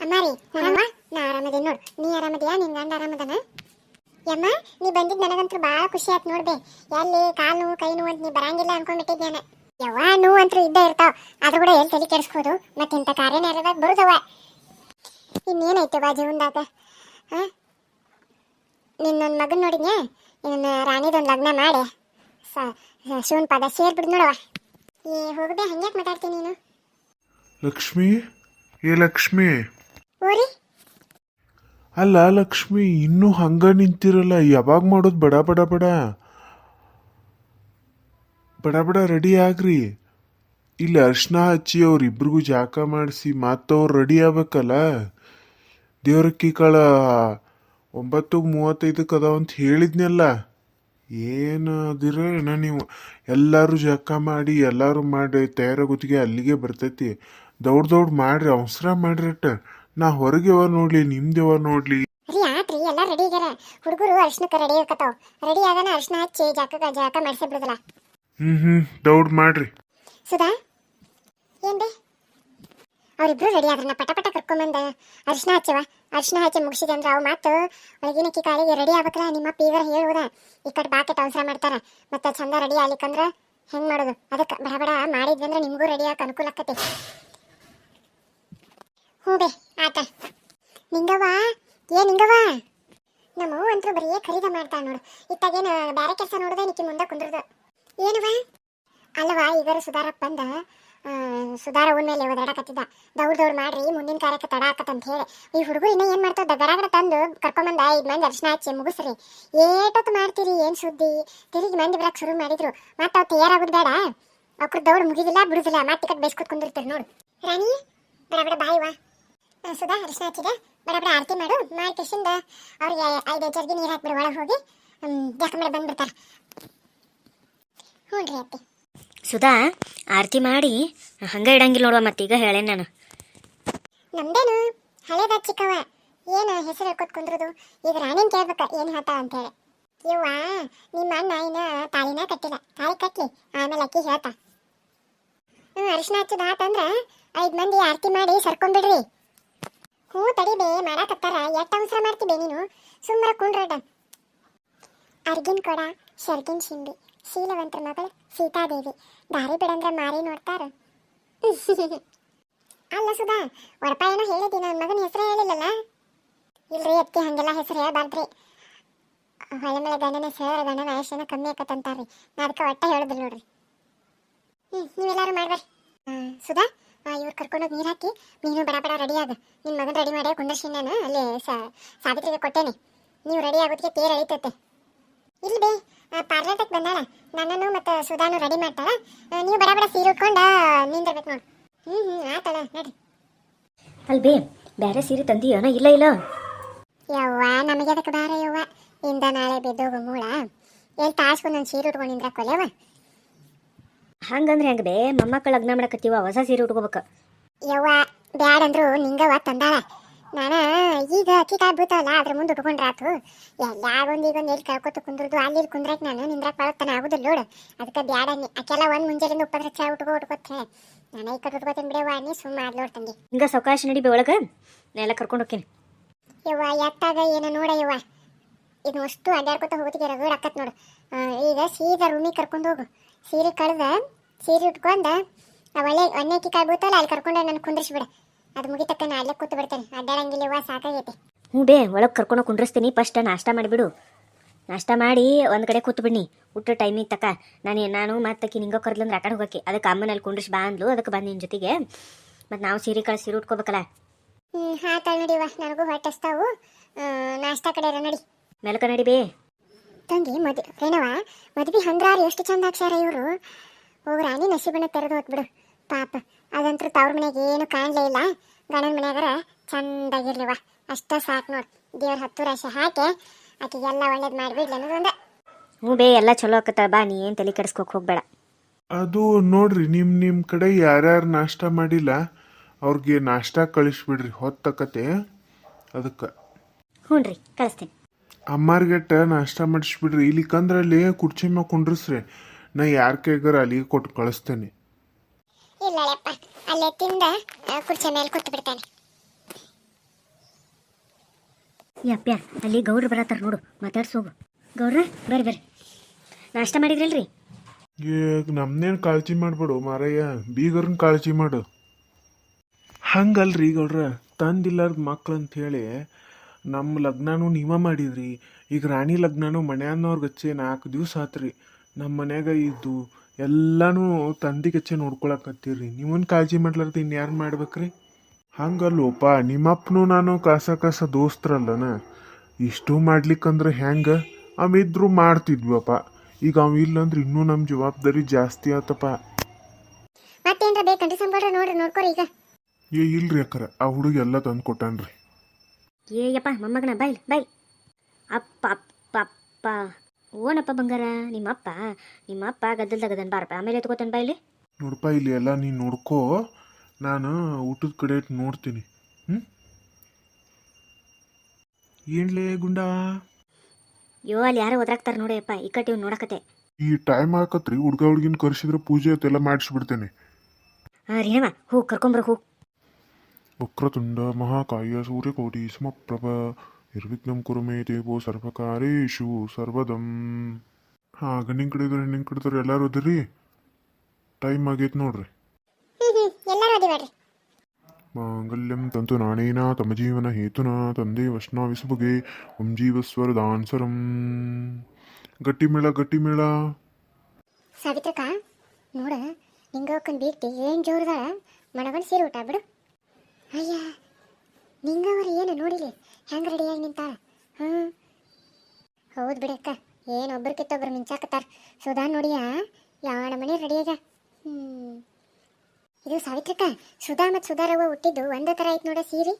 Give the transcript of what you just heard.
ಅಮ್ಮಾರಿ ನಾನಮ್ಮ ನಾ ಆರಾಮದೇನಿ ನೋಡು. ನೀ ಆರಾಮದಿಯಾ? ನಿನ್ ಗಂಡ ಆರಾಮದನ? ಯಮ್ಮ, ನೀ ಬಂದಿದ್ ನನಗಂತೂ ಭಾಳ ಖುಷಿ ಆಯ್ತು ನೋಡ್ದೆ ಎಲ್ಲಿ ಕಾಲು ಕೈ ನೋವು ಅಂತ ನೀ ಬರಂಗಿಲ್ಲ ಅನ್ಕೊಂಡ್ಬಿಟ್ಟಿದ್ದೆ ನಾನು ಯವ್ವ, ನೋವು ಅಂತೂ ಇದ್ದೇ ಇರ್ತಾವ. ಅದು ಕೂಡ ಎಲ್ಲಿ ತಲೆ ಕೆಡಿಸ್ಬೋದು. ಮತ್ತೆ ಇಂಥ ಕಾರ್ಯನಿರ್ವಹಣೆ ಬರುದವ ಇನ್ನೇನಾಯ್ತು ಬಾ ಜೀವನದಾಗ? ಹಾ? ನಿನ್ನೊಂದು ಮಗನ್ ನೋಡಿದ್ಯಾ? ನಿನ್ನ ರಾಣಿದೊಂದು ಲಗ್ನ ಮಾಡಿ. ಶಿವನ್ ಪದ ಸೇರ್ಬಿಡ್ ನೋಡವ ಏ ಹೋಗದೆ ಹಂಗ್ಯಾಕ್ ಮಾತಾಡ್ತೀನಿ ನೀನು? ಲಕ್ಷ್ಮಿ? ಏ, ಲಕ್ಷ್ಮಿ? ಊರಿ? ಅಲ್ಲ ಲಕ್ಷ್ಮಿ, ಇನ್ನೂ ಹಂಗ ನಿಂತಿರಲ್ಲ, ಯಾವಾಗ ಮಾಡೋದು ಬಡ ಬಡ ಬಡ. ಬಡ ಬಡ ರೆಡಿ ಆಗ್ರಿ. ಇಲ್ಲಿ ಅರ್ಶನ ಹಚ್ಚಿ ಅವ್ರಿಬ್ರಿಗೂ ಜಾಕ ಮಾಡಿಸಿ, ಮತ್ತವ್ರು ರೆಡಿ ಆಗ್ಬೇಕಲ್ಲ. ದೇವ್ರಕ್ಕಿ ಕಾಳ ಒಂಬತ್ತು ಮೂವತ್ತೈದಕ್ಕೆ ಅದಾವ ಅಂತ ಹೇಳಿದ್ನಲ್ಲ. ಏನು ಅದಿರ ನೀವು? ಎಲ್ಲರೂ ಜಕ್ಕ ಮಾಡಿ, ಎಲ್ಲರೂ ಮಾಡಿ ತಯಾರಾಗುತ್ತಿಗೆ ಅಲ್ಲಿಗೆ ಬರ್ತೈತಿ. ದೌಡ್ ದೌಡ್ ಮಾಡ್ರಿ, ಅವಸರ ಮಾಡ್ರಿ ಅಟ್ಟ. ನಾ ಹೊರಗೆ ನೋಡಲಿ ಅವ ನೋಡ್ಲಿ. ರೀ ಆತ್ರಿ ಎಲ್ಲ ರೆಡಿ ಇದಾರ. ಹುಡುಗರು ಅರ್ಶನಕ್ಕೆ ರೆಡಿ ಇರ್ಕತ್ತಾವ. ರೆಡಿ ಆಗನ ಅರ್ಶನ ಹಚ್ಚಿ ಜಾಕ ಜಾಕ ಮಾಡಿಸಿ ಬಿಡುದಲ್ಲ. ಹ್ಮ್ ಹ್ಮ್ ದೌಡ್ ಮಾಡ್ರಿ. ಸುಧಾ ಏನ್ ಬೇ ಅವರಿಬ್ರು ರೆಡಿ ಆದ್ರನ್ನ ಪಟ ಪಟ ಕರ್ಕೊಂಬಂದ ಅರ್ಶನ ಹಚ್ಚವ. ಅರ್ಶನ ಹಚ್ಚಿ ಮುಗಿಸಿದೆ ಅಂದ್ರೆ ಅವು ಮಾತು ಒಳಗಿನಕ್ಕಿ ಕಾಲಿಗೆ ರೆಡಿ ಆಗ್ಬೇಕಲ್ಲ ನಿಮ್ಮ ಪೀವರ್ ಹೇಳುವುದ ಈ ಕಡೆ ಬಾಕೆಟ್ ಅವಸರ ಮಾಡ್ತಾರ. ಮತ್ತೆ ಚಂದ ರೆಡಿ ಆಗ್ಲಿಕ್ಕಂದ್ರ ಹೆಂಗ್ ಮಾಡೋದು? ಅದಕ್ಕೆ ಬಡ ಬಡ ಮಾಡಿದ್ವಿ ಅಂದ್ರೆ ನಿಮಗೂ ರೆಡಿ ಆಗಕ್ಕೆ ಅನುಕೂಲ ಆಕತಿ ಹ್ಞೂ ಬೇ ಆತ ನಿಂಗವ್ವ? ಏ, ನಿಂಗವ್ವ? ನಮ್ಮ ಅವ್ವ ಅಂತೂ ಬರೀ ಖರೀದ ಮಾಡ್ತಾಳೆ ನೋಡು. ಇತ್ತಾಗೇನು ಬ್ಯಾರೆ ಕೆಲಸ ನೋಡಿದೆ ನಿಕ್ಕಿ ಮುಂದೆ ಕುಂದ್ರದು. ಏನವ ಅಲ್ಲವಾ ಈಗಾರ ಸುಧಾರಪ್ಪ ಬಂದ. ಸುಧಾರ ಮೇಲೆ ಒದಾಡಕತ್ತಿದ್ದ ದೌಡ್ ದೌಡ್ ಮಾಡ್ರಿ, ಮುಂದಿನ ಕಾರ್ಯಕ್ಕೆ ತಡ ಆಕತ್ತಂತ ಹೇಳಿ. ಈ ಹುಡುಗರು ಇನ್ನ ಏನು ಮಾಡ್ತಾವ? ಗಡಗಡ ತಂದು ಕರ್ಕೊಂಬಂದ ಐದ್ ಮಂದಿ ಅರ್ಶನ ಹಚ್ಚಿ ಮುಗಿಸ್ರಿ. ಏಟೊತ್ತು ಮಾಡ್ತೀರಿ, ಏನು ಸುದ್ದಿ? ತಿರುಗಿ ಮಂದಿ ಬರಕ್ ಶುರು ಮಾಡಿದ್ರು. ಮತ್ತೆ ಅವ್ ತಯಾರಾಗೋದು ಬೇಡ. ಅವ್ರ ದೌಡ್ ಮುಗಿದಿಲ್ಲ, ಬಿಡುದಿಲ್ಲ. ಮತ್ತೆ ಟಿಕೆಟ್ ಬೇಸ್ಕೊತ್ ಕುಂದಿರ್ತೀರಿ ನೋಡು. ರಾಣಿ ಬಡ ಬಡ ಬಾಯಿವಾ ಸುಧಾ ಅರಿಶಿನ ಹಚ್ಚಿದೆ ಬಡ ಬಡ ಆರತಿ ಮಾಡು. ಮಾಡಿ ಕಿಶಿಂದ ಅವ್ರಿಗೆ ಐದು ಜರ್ಗಿ ನೀರು ಹಾಕ್ಬಿಡು. ಒಳಗೆ ಹೋಗಿ ಜಖಮೇಲೆ ಬಂದ್ಬಿಡ್ತಾರೆ. ಹ್ಞೂ ರೀ ಅತ್ತಿ. ಸುಧಾ ಆರತಿ ಮಾಡಿ ಹಂಗೆ ಇಡಂಗಿಲ್ಲ ನೋಡುವ ಮತ್ತೀಗ ಹೇಳೇನು ನಾನು. ನಮ್ದೇನು? ಹಳೇದ ಚಿಕ್ಕವ ಏನು ಹೆಸರು ಹೇಳ್ಕೊತ್ ಕುಂದ್ರದು? ಈಗ ರಾಣಿನ ಕೇಳ್ಬೇಕ. ಏನು ಹೇಳ್ತಾಳ ಅಂತೇಳಿ ಇವ್ವ ನಿಮ್ಮ ಅಣ್ಣ ಇನ್ನ ತಾಳಿನ ಕಟ್ಟಿಲ್ಲ. ತಾಳಿ ಕಟ್ಲಿ. ಆಮೇಲೆ ಅಕ್ಕಿ ಹೇಳ್ತಾ. ಹ್ಞೂ ಅರಿಶಿನ ಹಚ್ಚದ ಆತಂದ್ರೆ ಐದು ಮಂದಿ ಆರತಿ ಮಾಡಿ ಸರ್ಕೊಂಡ್ಬಿಡ್ರಿ ಹ್ಞೂ ತಡಿಬೇ ಮಾಡಾಕತ್ತಾರ ಎಟ್ಟ ಅವಸರ ಮಾಡ್ತಿಬೇ ನೀನು? ಸುಮ್ಮರ ಕುಂಡ್ರಡ ಅರ್ಗಿನ್ ಕೊಡ ಶರ್ಗಿನ್ ಶಿಂಬಿ, ಶೀಲವಂತರ ಮಗಳು ಸೀತಾದೇವಿ. ದಾರಿ ಬಿಡಂದ್ರ ಮಾರಿ ನೋಡ್ತಾರ. ಅಲ್ಲ ಸುಧಾ ಒಡಪ ಏನೋ ಹೇಳಿದಿ ನನ್ನ ಮಗನ ಹೆಸರು ಹೇಳಿಲ್ಲಲ್ಲ? ಇಲ್ರಿ ಅತ್ತಿ ಹಂಗೆಲ್ಲ ಹೆಸರು ಹೇಳಬಾರ್ದ್ರಿ. ಹೊಳೆ ಮೇಲೆ ಗಂಡನ ಹೆಸರು ಗಂಡನ ಆಯುಷ್ಯನ ಕಮ್ಮಿ ಆಕತ್ತಂತಾರ್ರಿ ನಾ ಅದಕ್ಕೆ ಒಟ್ಟ ಹೇಳಿದ್ರು ನೋಡ್ರಿ. ಹ್ಞೂ ನೀವೆಲ್ಲರೂ ಹಾಂ ಸುಧಾ? ಇವ್ರು ಕರ್ಕೊಂಡೋಗಿ ನೀರು ಹಾಕಿ ನೀನು ಬಡ ಬಡ ರೆಡಿ ಆಗ. ನಿನ್ನ ಮಗನ ರೆಡಿ ಮಾಡಿ ಕುಂದರ್ಸಿ ನಾನು ಅಲ್ಲಿ ಸಾವಿತ್ರಿಗೆ ಕೊಟ್ಟೇನೆ. ನೀವು ರೆಡಿ ಆಗೋದಕ್ಕೆ ತೇರು ಎಳಿತೈತೆ. ಇಲ್ಲಿ ಬೇ ಪಾರ್ಲರ್ದಕ್ಕೆ ಬಂದಾಳ. ನನ್ನನ್ನು ಮತ್ತು ಸುಧಾನು ರೆಡಿ ಮಾಡ್ತಾಳ. ನೀವು ಬಡ ಬಡ ಸೀರೆ ಉಟ್ಕೊಂಡು ನಿಂದಿರ್ಬೇಕು ನೋಡಿ. ಹ್ಞೂ ಹ್ಞೂ ಆತಳ ನಡ್ರಿ ಅಲ್ಲಿ ಬೇ ಬೇರೆ ಸೀರೆ ತಂದಿಯೋನ ಇಲ್ಲ ಇಲ್ಲ? ಯವ್ವ ನಮಗೆ ಅದಕ್ಕೆ ಬಾರ ಯವ್ವ? ಇಂದ ನಾಳೆ ಬಿದ್ದೋಗು ಮೂಳ. ಎಲ್ಲಿ ತಾಸ್ಕೊಂದೊಂದು ಸೀರೆ ಉಟ್ಕೊಂಡು ನಿಂದ್ರ ಕೊಲೆವ ಹಂಗಂದ್ರೆ ಹೆಂಗ್ ಬೇ? ಮೊಮ್ಮಕ್ಕಳು ಲಗ್ನ ಮಾಡಕತ್ತೀವ ಹೊಸ ಸೀರೆ ಉಟ್ಕೋಬೇಕು. ಯವ್ವ ಬ್ಯಾಡ ಅಂದ್ರು ನಿಂಗವ ತಂದಾಳ. ನಾನ ಈಗ ಅಕ್ಕಿ ಕಾಯಿ ಬೀಳ್ತಾವಲ್ಲ ಅದ್ರ ಮುಂದೆ ಉಟ್ಕೊಂಡ್ರಾತು ಎಲ್ಲಾಗೊಂದು ಈಗ ಒಂದು ಎಲ್ಲಿ ಕಳ್ಕೊತ ಕುಂದ್ರದು ಅಲ್ಲಿ ಇಲ್ಲಿ ಕುಂದ್ರಕ್ ನಾನು ನಿಂದ್ರಾಕ್ ಬರತ್ತಾನ ಆಗುದಿಲ್ಲ ನೋಡು. ಅದಕ್ಕೆ ಬ್ಯಾಡ ನೀ ಅಕ್ಕೆಲ್ಲ ಒಂದು ಮುಂಜಾನೆ ಉಪ್ಪದ್ರ ಚಾ ಉಟ್ಕೋ ಉಟ್ಕೋತ ನಾನು ಈ ಕಡೆ ಉಟ್ಕೋತೀನಿ ಬಿಡವ್ವ ನೀ ಸುಮ್ಮ ಆದ್ಲೋಡ್ ತಂಗಿ. ಹಿಂಗ ಸವಕಾಶ ನಡಿ ಬೇ ಒಳಗ? ನಾ ಎಲ್ಲ ಕರ್ಕೊಂಡು ಹೋಗ್ತೀನಿ. ಯವ್ವ ಎತ್ತಾಗ ಏನೋ ನೋಡ ಯವ್ವ? ಇದು ಅಷ್ಟು ಅಡ್ಡಾಡ್ಕೊತ ಹೋಗ್ತಿಗೆ ರಗಡ್ ಆಕತ್ ನೋಡು. ಈಗ ಸೀದಾ ರೂಮಿಗೆ ಕರ್ಕೊಂಡು ಹೋಗು. ಸೀರೆ ಕಳ್ದ ಸೀರೆ ಉಟ್ಕೊಂಡ ಆ ಒಳ್ಳೆ ಒಣ್ಣೆಕ್ಕಿ ಕಾಯಿ ಬೂತಲ್ಲ ಅಲ್ಲಿ ಕರ್ಕೊಂಡು ನಾನು ಕುಂದ್ರಿಸ್ಬಿಡ. ಅದು ಮುಗಿತಕ್ಕ ನಾ ಅಲ್ಲೇ ಕೂತು ಬಿಡ್ತೇನೆ. ಅಡ್ಡಾಡಂಗಿಲ್ಲ ಯವ್ವ ಸಾಕಾಗೈತಿ. ಹ್ಞೂ ಬೇ ಒಳಗೆ ಕರ್ಕೊಂಡು ಕುಂಡ್ರಸ್ತೀನಿ ಫಸ್ಟ್ ನಾಷ್ಟ ಮಾಡಿಬಿಡು. ನಾಷ್ಟ ಮಾಡಿ ಒಂದು ಕಡೆ ಕೂತು ಬಿಡ್ನಿ. ಊಟ ಟೈಮಿಗೆ ತಕ್ಕ ನಾನು ನಾನು ಮತ್ತೆ ನಿಂಗೋ ಕರ್ಲಂದ್ರೆ ಆ ಕಡೆ ಹೋಗಕ್ಕೆ. ಅದಕ್ಕೆ ಅಮ್ಮನಲ್ಲಿ ಕುಂಡ್ರಿಸಿ ಬಾ ಅಂದ್ಲು. ಅದಕ್ಕೆ ಬಂದು ನಿನ್ನ ಜೊತೆಗೆ. ಮತ್ತು ನಾವು ಸೀರೆ ಕಳ್ಸಿ ಸೀರೆ ಉಟ್ಕೋಬೇಕಲ್ಲ. ಹ್ಞೂ ಹಾತಾಳ ನಡಿವ ನನಗೂ ಹೊಟ್ಟೆಸ್ತಾವು ನಾಷ್ಟ ಕಡೆ ಇರೋ ನಡಿ. ಮೆಲಕ ನಡಿ ಬೇ. ತಂಗಿ ಮದ್ ಏನವ ಮದ್ವಿ ಹಂದ್ರಾರು ಎಷ್ಟು ಚಂದ ಹಾಕ್ಸ್ಯಾರ ಇವರು. ಓ ರಾಣಿ ನಸೀಬಣ್ಣ ತೆರೆದು ಹೋಗ್ಬಿಡು ಪಾಪ ಅದಂತೂ ತವ್ರ ಮನೆಗೆ ಏನು ಕಾಣಲೇ ಇಲ್ಲ. ಗಣನ ಮನ್ಯಾಗರ ಚಂದಾಗಿರ್ಲಿವ ಅಷ್ಟ ಸಾಕು ನೋಡು. ದೇವ್ರ ಹತ್ತು ರಾಶಿ ಹಾಕಿ ಆಕೆಗೆಲ್ಲ ಒಳ್ಳೇದು ಮಾಡಿಬಿಡ್ಲಿ ಅನ್ನೋದೊಂದ ಹ್ಞೂ ಬೇ ಎಲ್ಲ ಚಲೋ ಆಕತ್ತಳ. ಬಾ ನೀ ಏನು ತಲೆ ಕೆಡಿಸ್ಕೋಕೆ ಹೋಗ್ಬೇಡ. ಅದು ನೋಡ್ರಿ ನಿಮ್ ನಿಮ್ ಕಡೆ ಯಾರ್ಯಾರು ನಾಷ್ಟ ಮಾಡಿಲ್ಲ ಅವ್ರಿಗೆ ನಾಷ್ಟ ಕಳಿಸ್ಬಿಡ್ರಿ. ಹೊತ್ತಕತೆ ಅದಕ್ಕೆ. ಹ್ಞೂ ರೀ ಕಳಿಸ್ತೀನಿ. ಅಮ್ಮಾರ್ಗೆಟ್ಟ ನಾಷ್ಟ ಮಾಡಿಸ್ಬಿಡ್ರಿ. ಇಲ್ಲಿಕಂದ್ರಲ್ಲಿ ಕುರ್ಚಿ ಮ್ಯಾಗ ಕುಂಡ್ರಿಸ್ರಿ. ನಾ ಯಾರ ಕೈಗಾರ ಅಲ್ಲಿಗೆ ಕೊಟ್ಟು ಕಳಿಸ್ತೇನೆ. ಇಲ್ಲ ಅಲ್ಲೇ ತಿಂದ ಕುರ್ಚಿ ಮೇಲೆ ಕೂತು ಬಿಡ್ತಾನೆ. ಅಲ್ಲಿ ಗೌಡ್ರು ಬರತ್ತಾರ ನೋಡು ಮಾತಾಡ್ಸೋಗು ಗೌಡ್ರ ಬರ್ರಿ ಬರ್ರಿ. ನಾಷ್ಟ ಮಾಡಿದ್ರಲ್ರಿ? ಈಗ ನಮ್ನೇನು ಕಾಳಜಿ ಮಾಡ್ಬಿಡು ಮಾರಯ್ಯ ಬೀಗರ್ನ ಕಾಳಜಿ ಮಾಡು. ಹಂಗಲ್ರಿ ಗೌಡ್ರ ತಂದಿಲ್ಲಾರ್ದ ಮಕ್ಳು ಅಂತ ಹೇಳಿ ನಮ್ಮ ಲಗ್ನನೂ ನೀವ ಮಾಡಿದ್ರಿ. ಈಗ ರಾಣಿ ಲಗ್ನನೂ ಅನ್ನೋರ್ ಹಚ್ಚಿ ನಾಲ್ಕು ದಿವಸ ಆತ್ರಿ. ನಮ್ಮ ಮನ್ಯಾಗ ಇದ್ದು ಎಲ್ಲನೂ ಎಲ್ಲಾನು ತಂದಿಗಚ್ಚೆ ನೋಡ್ಕೊಳಕತ್ತೀರಿ. ನಿಮ್ಮನ್ನು ಕಾಳಜಿ ಮಾಡ್ಲಾರ್ದ ಇನ್ಯಾರು ಮಾಡ್ಬೇಕ್ರಿ? ಹಂಗಲ್ಲೋಪ ನಿಮ್ಮಪ್ಪನೂ ನಾನು ಕಾಸ ಕಾಸ ದೋಸ್ತ್ರಲ್ಲನ? ಇಷ್ಟು ಮಾಡ್ಲಿಕ್ಕಂದ್ರೆ ಹೆಂಗ? ಅವಿದ್ರು ಮಾಡ್ತಿದ್ವಪ್ಪ. ಈಗ ಅವ ಇಲ್ಲಂದ್ರೆ ಇನ್ನೂ ನಮ್ಮ ಜವಾಬ್ದಾರಿ ಜಾಸ್ತಿ ಆತಪ್ಪ. ಮತ್ತೇನ್ರ ಬೇಕಂದ್ರೆ ಸಂಬಳ? ನೋಡ್ರಿ ನೋಡ್ಕೊರಿ ಈಗ. ಏ ಇಲ್ರಿ ಅಕ್ಕರ ಆ ಹುಡುಗ ಎಲ್ಲ ತಂದು ಕೊಟ್ಟಾನ್ರಿ ಏಯಪ್ಪ ಮೊಮ್ಮಗನ ಬಾಯ್ ಬಾಯ್ ಅಪ್ಪ ಅಪ್ಪ ಅಪ್ಪ. ಓನಪ್ಪ ಬಂಗಾರ ನಿಮ್ಮಪ್ಪ ನಿಮ್ಮಪ್ಪ ಗದ್ದಲ್ದಾಗದನ್ ಬಾರಪ್ಪ. ಆಮೇಲೆ ಎತ್ಕೋತಾನೆ ಬಾಯ್ಲಿ ನೋಡಪ್ಪ ಇಲ್ಲಿ ಎಲ್ಲ ನೀನು ನೋಡ್ಕೋ. ನಾನು ಊಟದ ಕಡೆ ನೋಡ್ತೀನಿ. ಹ್ಞೂ ಏನ್ಲೇ ಗುಂಡ? ಯೋ ಅಲ್ಲಿ ಯಾರೋ ಒದ್ರಾಕ್ತಾರ ನೋಡಿಯಪ್ಪ ಈ ಕಟ್ಟಿ ನೋಡಕತ್ತೆ. ಈ ಟೈಮ್ ಹಾಕತ್ರಿ ಹುಡುಗ ಹುಡ್ಗಿನ ಕರ್ಸಿದ್ರೆ ಪೂಜೆ ಅದೆಲ್ಲ ಮಾಡಿಸ್ಬಿಡ್ತೇನೆ ಹಾಂ ರೀನಮ್ಮ ಹೂ ಕರ್ಕೊಂಬ್ರ ಹೂ. ವಕ್ರತುಂಡ ಮಹಾಕಾಯ ಸೂರ್ಯಕೋಟಿ ಸಮಪ್ರಭ ನಿರ್ವಿಘ್ನಂ ಕುರು ಮೇ ದೇವೋ ಸರ್ವಕಾರೇಶು ಸರ್ವದಂ ಹಾ ಗಣಿ ಕಡೆದವ್ರು ಹೆಣ್ಣಿನ ಕಡೆದವ್ರು ಎಲ್ಲರೂ ಅದಿರಿ ಟೈಮ್ ಆಗೈತೆ ನೋಡ್ರಿ ಮಾಂಗಲ್ಯಂ ತಂತು ನಾಣೇನ ತಮ ಜೀವನ ಹೇತುನ ತಂದೆ ವೈಷ್ಣವಿಸುಬಗೆ ಓಂ ಜೀವಸ್ವರದಾನ್ಸರಂ ಗಟ್ಟಿ ಮೇಳ ಗಟ್ಟಿ ಮೇಳ ಸಾವಿತ್ರಕ ನೋಡ ನಿಂಗ ಬೀಗ್ತಿ ಏನ್ ಜೋರ್ದಾಳ ಮಣಗನ್ ಸೇರಿ ಊಟ ಬಿಡು ಅಯ್ಯ, ನಿಂಗವ್ರು ಏನು ನೋಡಿಲಿ ಹೆಂಗ್ ರೆಡಿಯಾಗಿ ನಿಂತ? ಹ್ಞೂ ಹೌದು ಬಿಡಕ್ಕ ಏನು ಒಬ್ರಕ್ಕಿತ್ತೊಬ್ರು ಮಿಂಚಾಕತ್ತಾರ. ಸುಧಾ ನೋಡಿಯಾ? ಯಾವಣ ಮನೆ ರೆಡಿಯಾಗ ಹ್ಞೂ ಇದು ಸಾವಿತ್ರಕ್ಕ. ಸುಧಾ ಮತ್ತು ಸುಧಾರವ್ವ ಹುಟ್ಟಿದ್ದು ಒಂದೇ ಥರ ಐತೆ ನೋಡ ಸೀರೆ.